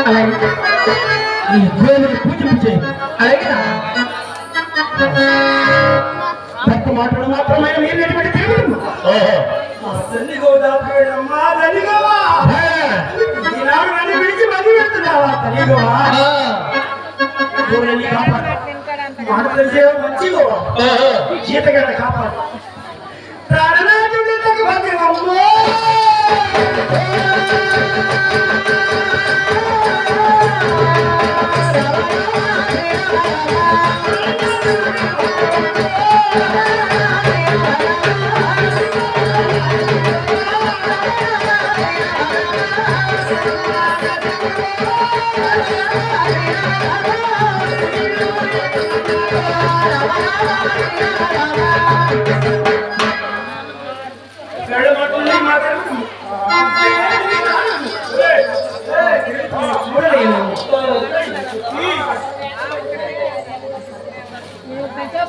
అలాగే ఈ దేవుని పూజించే అలాగే భక్త మాటలు మాత్రమే మీరు గోవా ఆ, ఊరిని కాపాడు. మాట తెలిసే Thank you.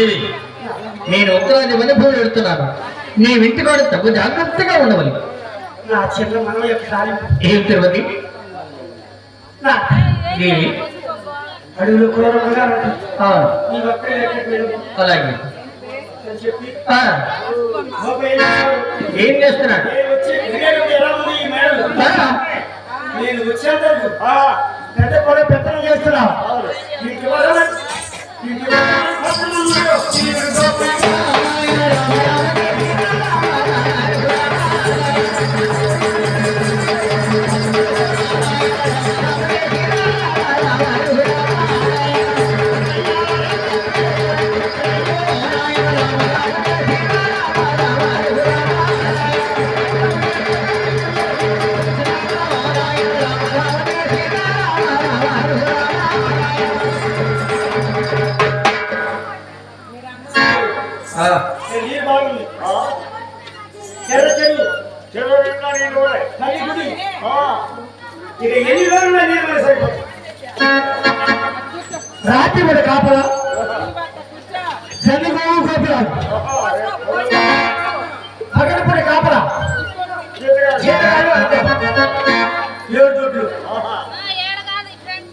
ఏది? నేను ఉత్తరాన్ని వనిపోయి వెళ్తున్నాను. నీ ఇంటి కూడా తగు జాగ్రత్తగా ఉండవాలి ఏం తిరుపతి? అలాగే. ఏం చేస్తున్నాడు? నేను పెద్ద కూడా పెత్తనం చేస్తున్నా. నీకు ఇవ్వాలని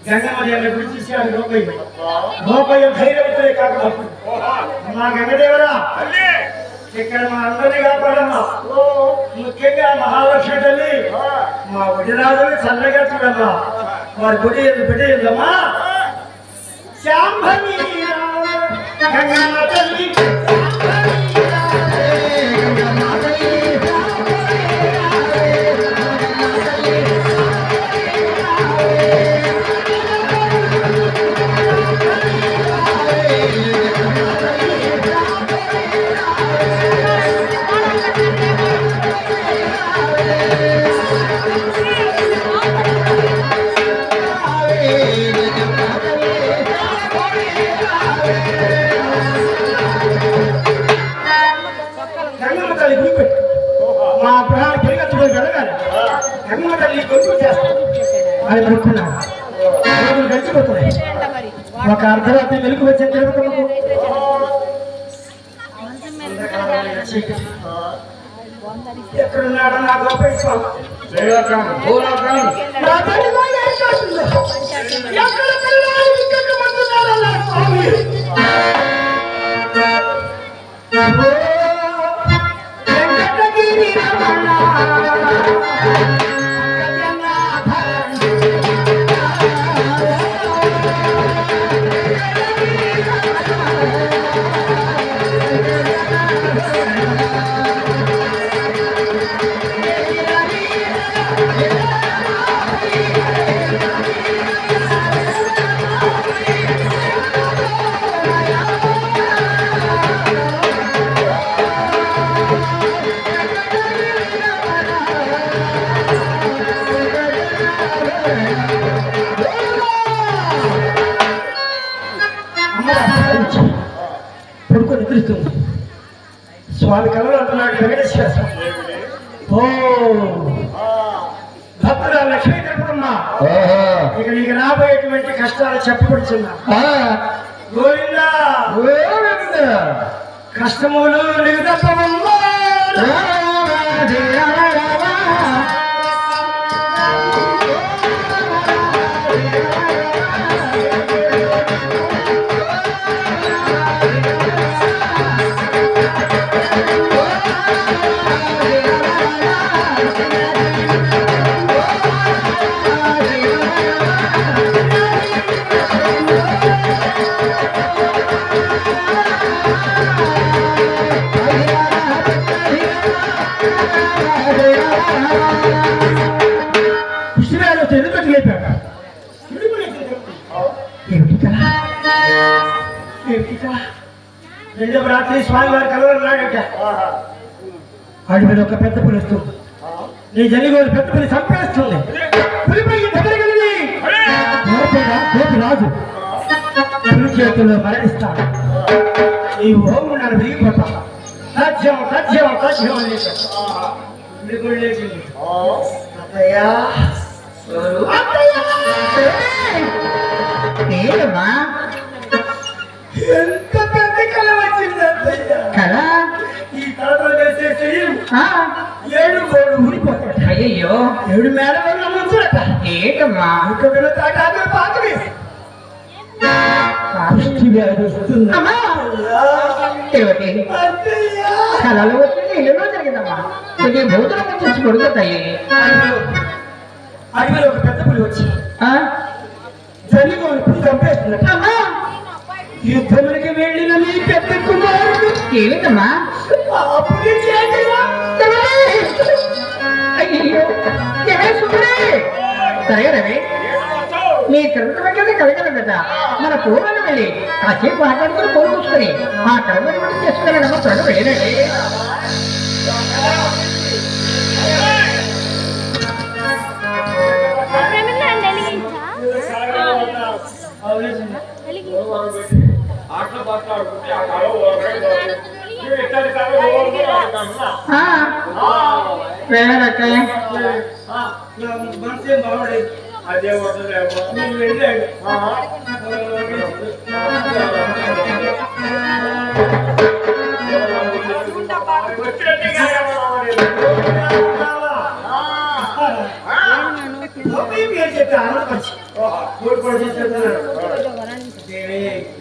గంగమ్మ గురించి ఇచ్చాడు గోపయ్య గోపయ్య ధైర్యవంతులే కాకపోతే మా గంగదేవరా ఇక్కడ మా అందరినీ కాపాడమ్మా. ముఖ్యంగా మహాలక్ష్మి తల్లి. మా వడిరాజుని చల్లగా చూడమ్మా. వారి గుడి బిడ్డ ఏందమ్మా శాంభవి గంగమ్మ తల్లి. అని గడిచిపోతున్నాయి ఒక అర్ధరాత్రి వెలుగు వచ్చే తిరుగుతున్నకు మంచం నాకు నా ఇక నీకు రాబోయేటువంటి కష్టాలు చెప్పబడుతున్నా గోవిందా. గోవింద. కష్టములు నీకు తప్పవమ్మా. రాత్రి స్వామి వారి కలవన్నాడట అడవిలో ఒక పెద్ద పులి వస్తుంది. నీ జనిగోలు పెద్ద పులి చంపేస్తుంది. రాజు పులి చేతుల్లో మరణిస్తాడు. ఈ ఓము నన్ను విరిగిపోతా. సత్యం సత్యం సత్యం అని అత్తయ్యా. ఏంటమ్మా కదా? ఈ చేసే శరీరం ఆ, ఏడు కోడు ఊడిపోతాడు అయ్యయ్యో. ఏడు మేడ వల్ల ముందులట ఏంటమ్మా? ఇంకొక తాటాకులు పాతవి పాపిష్టి వ్యాధి వస్తుందా? అమ్మా! ఏమిటి అత్తయ్య! కళలు వచ్చింది ఇల్లులో జరిగిందమ్మా కొంచెం భూతులు వచ్చేసి కొడుకుతాయి. అడవిలో అడవిలో ఒక పెద్ద పులి వచ్చి ఆ? జనిగోలు పులి చంపేస్తున్నట్టు అమ్మా! యుద్ధమునికి వెళ్ళిన ఏమిటమ్మా అయ్యో సరే రవి నీ తిరుపతి దగ్గర కలిగలదట మన పూర్వం వెళ్ళి కాసేపు పూలు కూర్చుని ఆ కర్మ చేసుకున్నాడమ్మ త్వరగా వెళ్ళండి వెలిగించా? వెలిగించా? ఆ, వెళ్ళరక్క మనసే బాగుండేది అదే నేను వెళ్ళాడు చెప్పి ఆనందపరిచి కోడి కూడా చేసి చెప్తున్నాడు దేవి మన అత్త ఎంత స్వార్థం లేదా మేము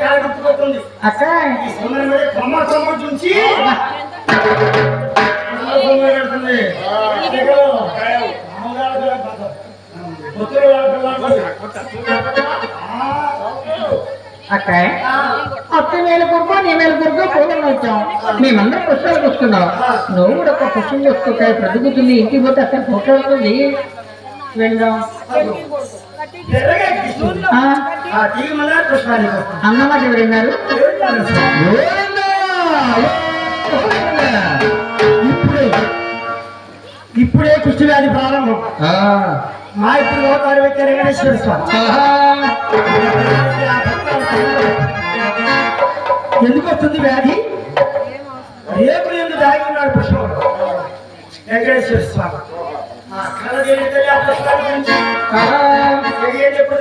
కాల గుర్తుపోతుంది అక్క కొమ్మ చూసి కొమ్మ. ఆ, అక్క. అత్త వేల కుర్బో నీ వేల కుర్బో పూలను వచ్చాం. మేమందరం పుస్తకాలు పుచ్చుకున్నాం నువ్వు కూడా ఒక పుస్తకం చూసుకోక ప్రతిగుతుంది ఇంటికి పోతే అసలు పోట్లాడుతుంది వెళ్దాం. పుష్పానికి వస్తుంది. అన్నమాట ఎవరున్నారు ఇప్పుడే ఇప్పుడే కుష్టి వ్యాధి ప్రారంభం మా ఇప్పుడు అవతారం వ్యక్తి వెంకటేశ్వర స్వామి. ఎందుకు వస్తుంది వ్యాధి? రేపు ఎందుకు దాగి ఉన్నాడు పుష్పం. వెంకటేశ్వర స్వామి. కళ జరిగితే ఆ ఎప్పుడు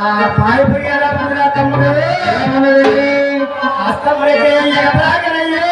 ఆ పాయపురి ఎలా పొందినా తమ్ముడు అస్తమైతే ఎలాగనయ్యో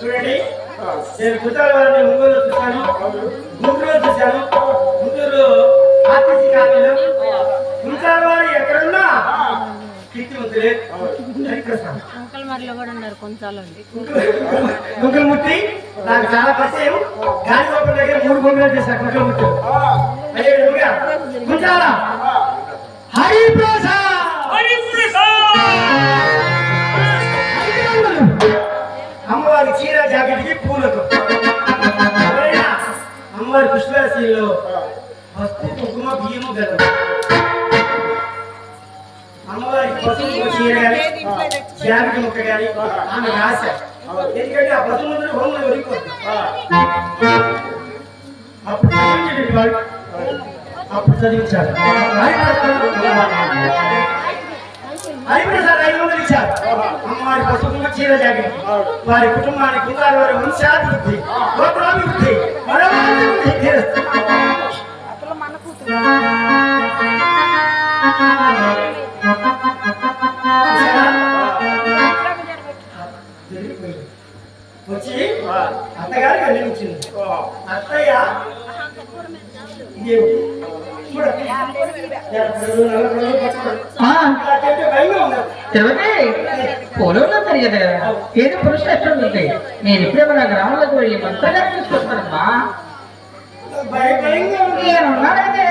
చూడండి నేను కుచాల వారిని ఒంగోలు చూశాను గుంటూరులో చూశాను గుంటూరు ఆర్టీసీ కాలనీలో కుచాల వారు ఎక్కడున్నా కీర్తివంతులే హరిప్రసాద్ అంకల్ మరిలో కూడా ఉన్నారు కొంచెం కుంకులముట్టి నాకు చాలా పరిచయం. గాలి గోపురం దగ్గర మూడు విధంగా కుంచాల హరిప్రసాద్! అమ్మవారి చీర జాకెట్కి పూలకు అమ్మవారి పుష్పరాశిలో పసుపు కుంకుమ బియ్యము గల అమ్మవారి పసుపు చీర జాకెట్ ముక్క కానీ ఆమె రాశ ఎందుకంటే ఆ ముందు హోమంలో ఒరిగిపోతుంది అప్పుడు చదివించేటటువంటి వాడు అప్పుడు చదివించారు హరిప్రసాద్ ఐదు వందలు ఇచ్చారు. అమ్మవారి పసుపు చీర జాకెట్. వారి కుటుంబానికి కుందాల వారి వంశాభివృద్ధి గోత్రాభివృద్ధి పరమాభివృద్ధి వచ్చి అత్తగారికి అందించింది అత్తయ్య ఇదేమిటి? పొలంలో కదా ఏదో పురుష ఉంటుంది నేను ఇప్పుడేమన్నా గ్రామంలోకి వెళ్ళి మంత్రగా తీసుకొస్తానమ్మా భయ- భయంగా ఉంది. నేను ఉన్నాను కదే.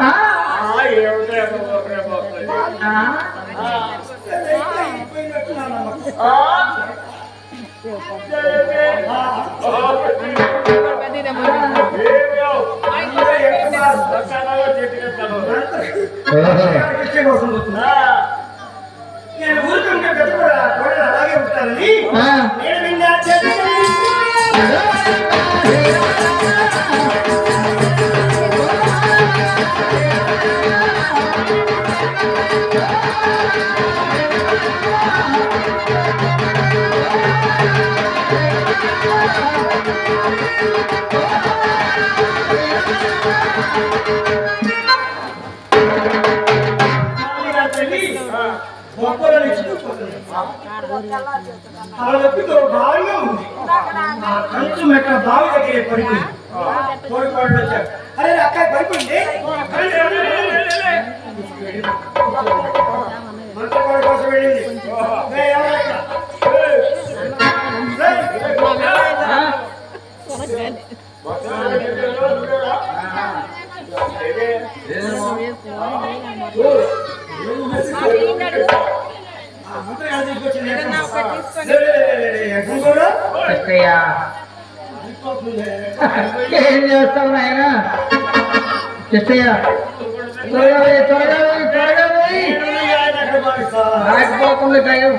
ఆ, ఆ, నేను ఊరుకుంటే కోడలు అలాగే ఉంటానని. నేను విన్నా భారంగా ఉంది ఆ కంచు మెట్ల బావి దగ్గరే పడిపోయింది కోడికోడలు వచ్చారు అరే అక్క పడిపోయింది మంత్రకోడ కోసం వెళ్ళింది ఏ, ఏం చేస్తావు నాయన? చెక్కయ్య త్వరగా పోయి, త్వరగా పోయి, త్వరగా పోయి. ఎక్కడ? రాకపోకుండా టైం.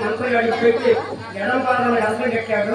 మంత్రం అడిగి పెట్టి ఎడం పాదం యంత్రం కట్టాడు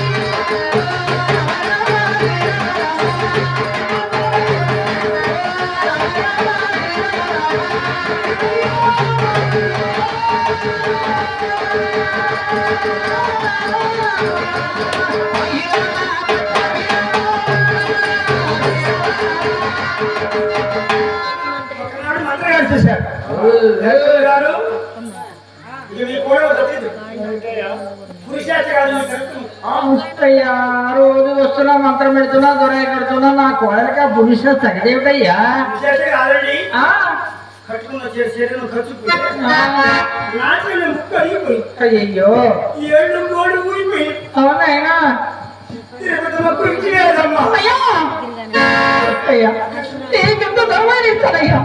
అయ్యా రోజు వస్తున్నా మంత్రం పెడుతున్నా దొరయ కడుతున్నా నా కోడలికి ఆ పురుష తగదేవిటయ్యా పురుషాచ ఆల్రెడీ ఆ, కట్టుకున్న చే- శరీరం ఖర్చు ఆ, నాటిన ముక్కు అడిగిపోయి అయ్యయ్యో ఏళ్ళు గోడు ఊడిపోయి అవునాయనా తిరుపతి మొక్కు ఇచ్చినారమ్మా అయ్యా అయ్యా నీకెంత ధర్మాన్ని ఇస్తానయ్యా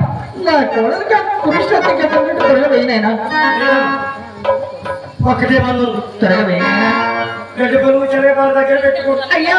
నా కోడలికి ఆ పురుష తగ్గట్టు త్వరగా పోయినాయనా ఒకటే మంది ఉంది త్వరగా పోయినాయనా గడ్డ పరువు చెరగబాల దగ్గర పెట్టుకో అయ్యా